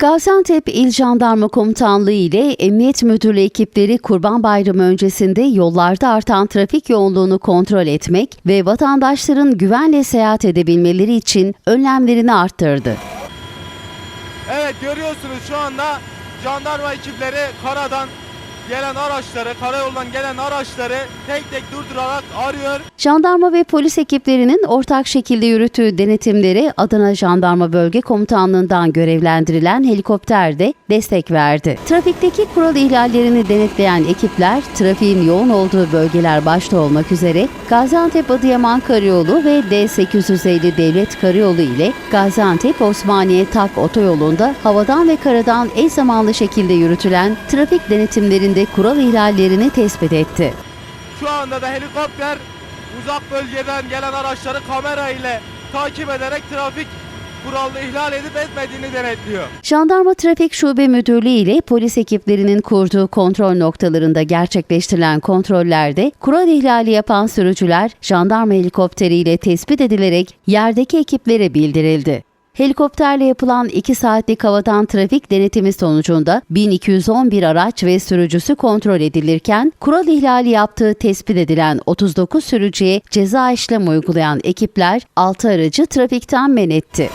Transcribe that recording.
Gaziantep İl Jandarma Komutanlığı ile Emniyet Müdürlüğü ekipleri Kurban Bayramı öncesinde yollarda artan trafik yoğunluğunu kontrol etmek ve vatandaşların güvenle seyahat edebilmeleri için önlemlerini arttırdı. Evet görüyorsunuz şu anda jandarma ekipleri karadan gelen araçları, karayoldan gelen araçları tek tek durdurarak arıyor. Jandarma ve polis ekiplerinin ortak şekilde yürüttüğü denetimleri Adana Jandarma Bölge Komutanlığı'ndan görevlendirilen helikopter de destek verdi. Trafikteki kural ihlallerini denetleyen ekipler trafiğin yoğun olduğu bölgeler başta olmak üzere Gaziantep-Adıyaman Karayolu ve D850 Devlet Karayolu ile Gaziantep-Osmaniye-Tak otoyolunda havadan ve karadan eş zamanlı şekilde yürütülen trafik denetimlerinde kural ihlallerini tespit etti. Şu anda da helikopter uzak bölgeden gelen araçları kamera ile takip ederek trafik kuralını ihlal edip etmediğini denetliyor. Jandarma Trafik Şube Müdürlüğü ile polis ekiplerinin kurduğu kontrol noktalarında gerçekleştirilen kontrollerde kural ihlali yapan sürücüler jandarma helikopteriyle tespit edilerek yerdeki ekiplere bildirildi. Helikopterle yapılan 2 saatlik havadan trafik denetimi sonucunda 1211 araç ve sürücüsü kontrol edilirken kural ihlali yaptığı tespit edilen 39 sürücüye ceza işlem uygulayan ekipler 6 aracı trafikten men etti.